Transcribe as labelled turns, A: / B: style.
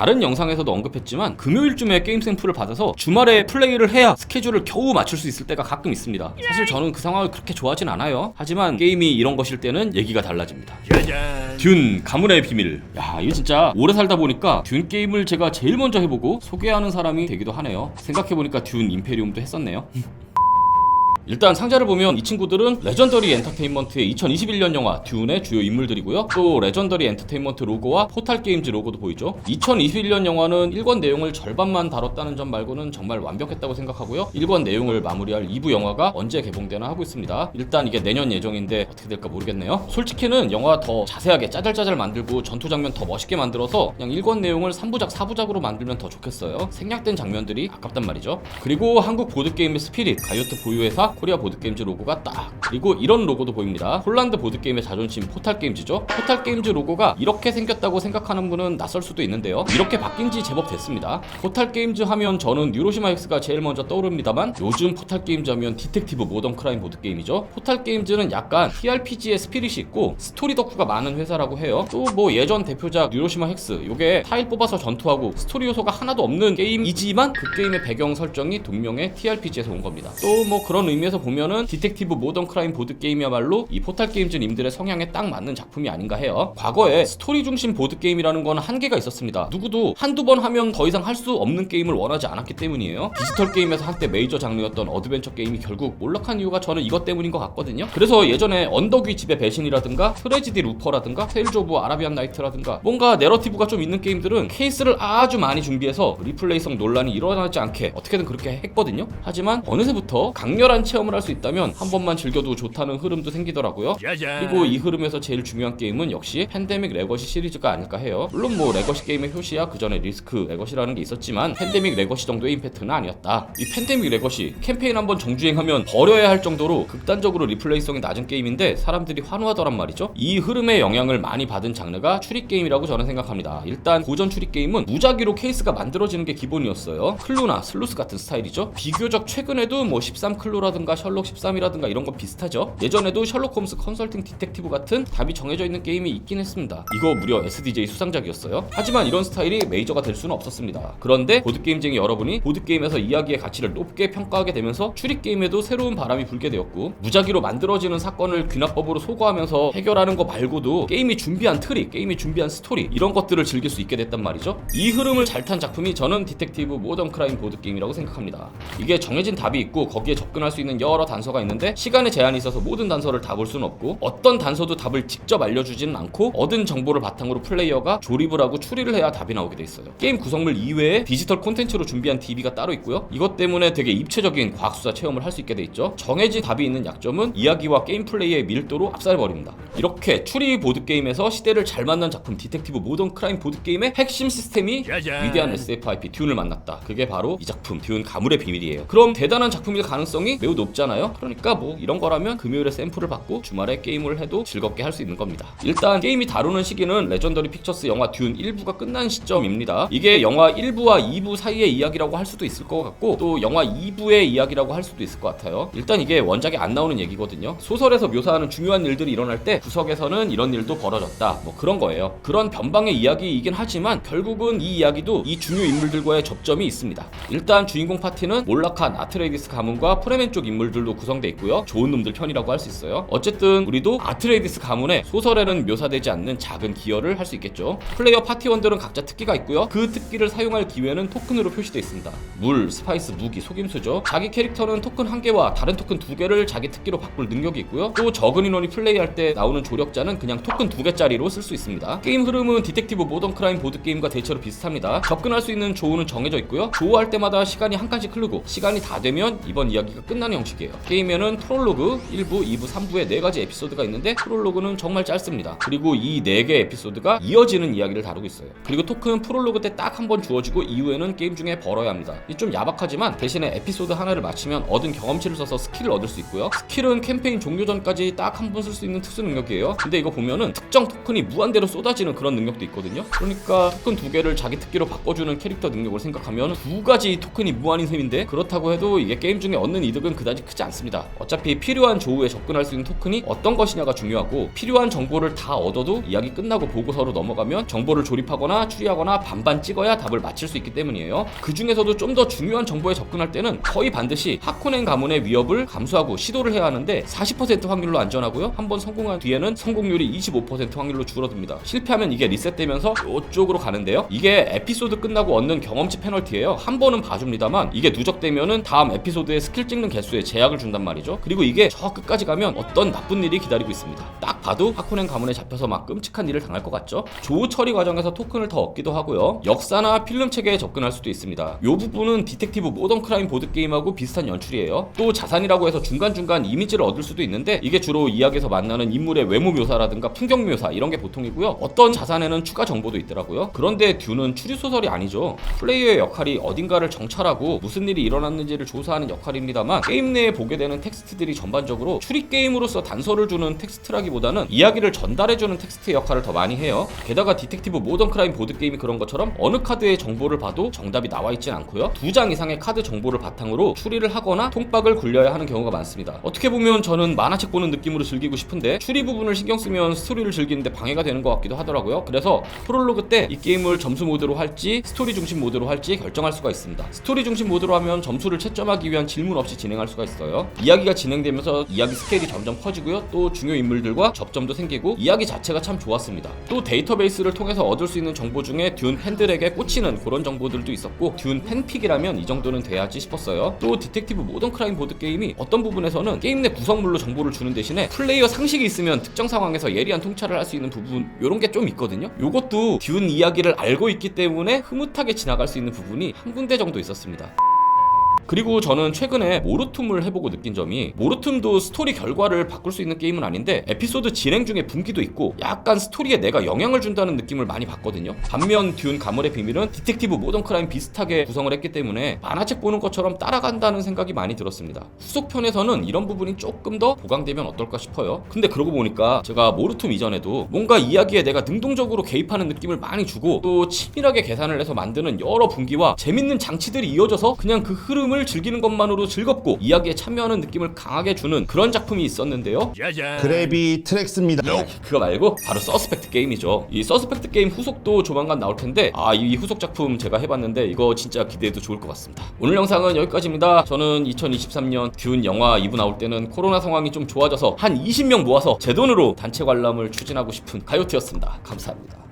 A: 다른 영상에서도 언급했지만 금요일쯤에 게임 샘플을 받아서 주말에 플레이를 해야 스케줄을 겨우 맞출 수 있을 때가 가끔 있습니다. 사실 저는 그 상황을 그렇게 좋아하진 않아요. 하지만 게임이 이런 것일 때는 얘기가 달라집니다. 듄 가문의 비밀. 야 이거 진짜 오래 살다 보니까 듄 게임을 제가 제일 먼저 해보고 소개하는 사람이 되기도 하네요. 생각해보니까 듄 임페리움도 했었네요. 일단 상자를 보면 이 친구들은 레전더리 엔터테인먼트의 2021년 영화 듀운의 주요 인물들이고요. 또 레전더리 엔터테인먼트 로고와 포탈 게임즈 로고도 보이죠. 2021년 영화는 1권 내용을 절반만 다뤘다는 점 말고는 정말 완벽했다고 생각하고요. 1권 내용을 마무리할 2부 영화가 언제 개봉되나 하고 있습니다. 일단 이게 내년 예정인데 어떻게 될까 모르겠네요. 솔직히는 영화 더 자세하게 짜잘짜잘 만들고 전투 장면 더 멋있게 만들어서 그냥 1권 내용을 3부작, 4부작으로 만들면 더 좋겠어요. 생략된 장면들이 아깝단 말이죠. 그리고 한국 보드게임의 스피릿, 가이오트 보유회사 코리아 보드게임즈 로고가 딱. 그리고 이런 로고도 보입니다. 홀란드 보드게임의 자존심 포탈게임즈죠? 포탈게임즈 로고가 이렇게 생겼다고 생각하는 분은 낯설 수도 있는데요. 이렇게 바뀐 지 제법 됐습니다. 포탈게임즈 하면 저는 뉴로시마 X가 제일 먼저 떠오릅니다만 요즘 포탈게임즈 하면 디텍티브 모던 크라임 보드게임이죠. 포탈게임즈는 약간 TRPG의 스피릿이 있고 스토리 덕후가 많은 회사라고 해요. 또 뭐 예전 대표작 뉴로시마 헥스 요게 타일 뽑아서 전투하고 스토리 요소가 하나도 없는 게임이지만 그 게임의 배경 설정이 동명의 TRPG에서 온 겁니다. 또 뭐 그런 의미 에서 보면은 디텍티브 모던 크라임 보드 게임이야말로 이 포탈 게임즈님들의 성향에 딱 맞는 작품이 아닌가 해요. 과거에 스토리 중심 보드 게임이라는 건 한계가 있었습니다. 누구도 한두 번 하면 더 이상 할 수 없는 게임을 원하지 않았기 때문이에요. 디지털 게임에서 한때 메이저 장르였던 어드벤처 게임이 결국 몰락한 이유가 저는 이것 때문인 것 같거든요. 그래서 예전에 언덕 위 집의 배신이라든가 트레지디 루퍼라든가 테일즈 오브 아라비안 나이트라든가 뭔가 내러티브가 좀 있는 게임들은 케이스를 아주 많이 준비해서 리플레이성 논란이 일어나지 않게 어떻게든 그렇게 했거든요. 하지만 어느새부터 강렬한 체험을 할 수 있다면 한 번만 즐겨도 좋다는 흐름도 생기더라고요. 그리고 이 흐름에서 제일 중요한 게임은 역시 팬데믹 레거시 시리즈가 아닐까 해요. 물론 뭐 레거시 게임의 효시야 그 전에 리스크 레거시라는 게 있었지만 팬데믹 레거시 정도의 임팩트는 아니었다. 이 팬데믹 레거시 캠페인 한번 정주행하면 버려야 할 정도로 극단적으로 리플레이성이 낮은 게임인데 사람들이 환호하더란 말이죠. 이 흐름의 영향을 많이 받은 장르가 추리 게임이라고 저는 생각합니다. 일단 고전 추리 게임은 무작위로 케이스가 만들어지는 게 기본이었어요. 클루나 슬루스 같은 스타일이죠. 비교적 최근에도 뭐 13클루라든가 셜록 13이라든가 이런 건 비슷하죠. 예전에도 셜록 홈스 컨설팅 디텍티브 같은 답이 정해져 있는 게임이 있긴 했습니다. 이거 무려 SDJ 수상작이었어요. 하지만 이런 스타일이 메이저가 될 수는 없었습니다. 그런데 보드게임쟁이 여러분이 보드게임에서 이야기의 가치를 높게 평가하게 되면서 추리게임에도 새로운 바람이 불게 되었고 무작위로 만들어지는 사건을 귀납법으로 소거하면서 해결하는 거 말고도 게임이 준비한 트릭, 게임이 준비한 스토리 이런 것들을 즐길 수 있게 됐단 말이죠. 이 흐름을 잘 탄 작품이 저는 디텍티브 모던 크라임 보드게임이라고 생각합니다. 이게 정해진 답이 있고 거기에 접근할 수 있는 여러 단서가 있는데 시간의 제한이 있어서 모든 단서를 다 볼 수는 없고 어떤 단서도 답을 직접 알려주지는 않고 얻은 정보를 바탕으로 플레이어가 조립을 하고 추리를 해야 답이 나오게 돼 있어요. 게임 구성물 이외에 디지털 콘텐츠로 준비한 DB가 따로 있고요. 이것 때문에 되게 입체적인 과학수사 체험을 할 수 있게 돼 있죠. 정해진 답이 있는 약점은 이야기와 게임 플레이의 밀도로 압살버립니다. 이렇게 추리 보드 게임에서 시대를 잘 만난 작품 디텍티브 모던 크라임 보드 게임의 핵심 시스템이
B: 짜잔.
A: 위대한 SFIP 듀운을 만났다. 그게 바로 이 작품 듀운 가물의 비밀이에요. 그럼 대단한 작품일 가능성이 매우 높잖아요. 그러니까 뭐 이런 거라면 금요일에 샘플을 받고 주말에 게임을 해도 즐겁게 할 수 있는 겁니다. 일단 게임이 다루는 시기는 레전더리 픽처스 영화 듀운 1부가 끝난 시점입니다. 이게 영화 1부와 2부 사이의 이야기라고 할 수도 있을 것 같고 또 영화 2부의 이야기라고 할 수도 있을 것 같아요. 일단 이게 원작에 안 나오는 얘기거든요. 소설에서 묘사하는 중요한 일들이 일어날 때 구석에서는 이런 일도 벌어졌다. 뭐 그런 거예요. 그런 변방의 이야기이긴 하지만 결국은 이 이야기도 이 중요 인물들과의 접점이 있습니다. 일단 주인공 파티는 몰락한 아트레이디스 가문과 프레멘 쪽 인물들로 구성돼 있고요. 좋은 놈들 편이라고 할 수 있어요. 어쨌든 우리도 아트레이디스 가문의 소설에는 묘사되지 않는 작은 기여를 할 수 있겠죠. 플레이어 파티원들은 각자 특기가 있고요. 그 특기를 사용할 기회는 토큰으로 표시되어 있습니다. 물, 스파이스, 무기, 속임수죠. 자기 캐릭터는 토큰 한 개와 다른 토큰 두 개를 자기 특기로 바꿀 능력이 있고요. 또 적은 인원이 플레이할 때 나오는 조력자는 그냥 토큰 두 개짜리로 쓸 수 있습니다. 게임 흐름은 디텍티브 모던 크라임 보드 게임과 대체로 비슷합니다. 접근할 수 있는 조우는 정해져 있고요. 조우할 때마다 시간이 한 칸씩 흐르고 시간이 다 되면 이번 이야기가 끝나는 형식이에요. 게임에는 프롤로그 1부, 2부, 3부의 네 가지 에피소드가 있는데 프롤로그는 정말 짧습니다. 그리고 이네개 에피소드가 이어지는 이야기를 다루고 있어요. 그리고 토큰 프롤로그 때 딱 한 번 주어지고 이후에는 게임 중에 벌어야 합니다. 이좀 야박하지만 대신에 에피소드 하나를 마치면 얻은 경험치를 써서 스킬을 얻을 수 있고요. 스킬은 캠페인 종료 전까지 딱 한 번 쓸 수 있는 특수 능력이에요. 근데 이거 보면은 특정 토큰이 무한대로 쏟아지는 그런 능력도 있거든요. 그러니까 토큰 두 개를 자기 특기로 바꿔주는 캐릭터 능력을 생각하면 두 가지 토큰이 무한인 셈인데 그렇다고 해도 이게 게임 중에 얻는 이득은 그다지 그다지 크지 않습니다. 어차피 필요한 조우에 접근할 수 있는 토큰이 어떤 것이냐가 중요하고 필요한 정보를 다 얻어도 이야기 끝나고 보고서로 넘어가면 정보를 조립하거나 추리하거나 반반 찍어야 답을 맞힐 수 있기 때문이에요. 그 중에서도 좀 더 중요한 정보에 접근할 때는 거의 반드시 하코넨 가문의 위협을 감수하고 시도를 해야 하는데 40% 확률로 안전하고요. 한번 성공한 뒤에는 성공률이 25% 확률로 줄어듭니다. 실패하면 이게 리셋되면서 이쪽으로 가는데요. 이게 에피소드 끝나고 얻는 경험치 페널티예요. 한 번은 봐줍니다만 이게 누적되면은 다음 에피소드에 스킬 찍는 개수에 제약을 준단 말이죠. 그리고 이게 저 끝까지 가면 어떤 나쁜 일이 기다리고 있습니다. 딱 봐도 하코넨 가문에 잡혀서 막 끔찍한 일을 당할 것 같죠. 조우 처리 과정에서 토큰을 더 얻기도 하고요. 역사나 필름 체계에 접근할 수도 있습니다. 이 부분은 디텍티브 모던 크라임 보드 게임하고 비슷한 연출이에요. 또 자산이라고 해서 중간중간 이미지를 얻을 수도 있는데 이게 주로 이야기에서 만나는 인물의 외모 묘사라든가 풍경 묘사 이런 게 보통이고요. 어떤 자산에는 추가 정보도 있더라고요. 그런데 듀는 추리 소설이 아니죠. 플레이어의 역할이 어딘가를 정찰하고 무슨 일이 일어났는지를 조사하는 역할입니다만 게임 내에 보게 되는 텍스트들이 전반적으로 추리 게임으로서 단서를 주는 텍스트라기보다는 이야기를 전달해주는 텍스트 역할을 더 많이 해요. 게다가 디텍티브 모던 크라임 보드 게임이 그런 것처럼 어느 카드의 정보를 봐도 정답이 나와 있진 않고요. 두 장 이상의 카드 정보를 바탕으로 추리를 하거나 통박을 굴려야 하는 경우가 많습니다. 어떻게 보면 저는 만화책 보는 느낌으로 즐기고 싶은데 추리 부분을 신경 쓰면 스토리를 즐기는데 방해가 되는 것 같기도 하더라고요. 그래서 프롤로그 때 이 게임을 점수 모드로 할지 스토리 중심 모드로 할지 결정할 수가 있습니다. 스토리 중심 모드로 하면 점수를 채점하기 위한 질문 없이 진행할 수가 있어요. 이야기가 진행되면서 이야기 스케일이 점점 커지고요. 또 중요 인물들과 접점도 생기고 이야기 자체가 참 좋았습니다. 또 데이터베이스를 통해서 얻을 수 있는 정보 중에 듄 팬들에게 꽂히는 그런 정보들도 있었고 듄 팬픽이라면 이 정도는 돼야지 싶었어요. 또 디텍티브 모던 크라임 보드 게임이 어떤 부분에서는 게임 내 구성물로 정보를 주는 대신에 플레이어 상식이 있으면 특정 상황에서 예리한 통찰을 할 수 있는 부분 이런 게 좀 있거든요. 요것도 듄 이야기를 알고 있기 때문에 흐뭇하게 지나갈 수 있는 부분이 한 군데 정도 있었습니다. 그리고 저는 최근에 모르툼을 해보고 느낀 점이 모르툼도 스토리 결과를 바꿀 수 있는 게임은 아닌데 에피소드 진행 중에 분기도 있고 약간 스토리에 내가 영향을 준다는 느낌을 많이 받거든요. 반면 듀운 가물의 비밀은 디텍티브 모던 크라임 비슷하게 구성을 했기 때문에 만화책 보는 것처럼 따라간다는 생각이 많이 들었습니다. 후속편에서는 이런 부분이 조금 더 보강되면 어떨까 싶어요. 근데 그러고 보니까 제가 모르툼 이전에도 뭔가 이야기에 내가 능동적으로 개입하는 느낌을 많이 주고 또 치밀하게 계산을 해서 만드는 여러 분기와 재밌는 장치들이 이어져서 그냥 그 흐름을 즐기는 것만으로 즐겁고 이야기에 참여하는 느낌을 강하게 주는 그런 작품이 있었는데요.
B: 그래비 트랙스입니다.
A: 그거 말고 바로 서스펙트 게임이죠. 이 서스펙트 게임 후속도 조만간 나올 텐데 아 이 후속 작품 제가 해봤는데 이거 진짜 기대해도 좋을 것 같습니다. 오늘 영상은 여기까지입니다. 저는 2023년 듀운 영화 2부 나올 때는 코로나 상황이 좀 좋아져서 한 20명 모아서 제 돈으로 단체 관람을 추진하고 싶은 가요티였습니다. 감사합니다.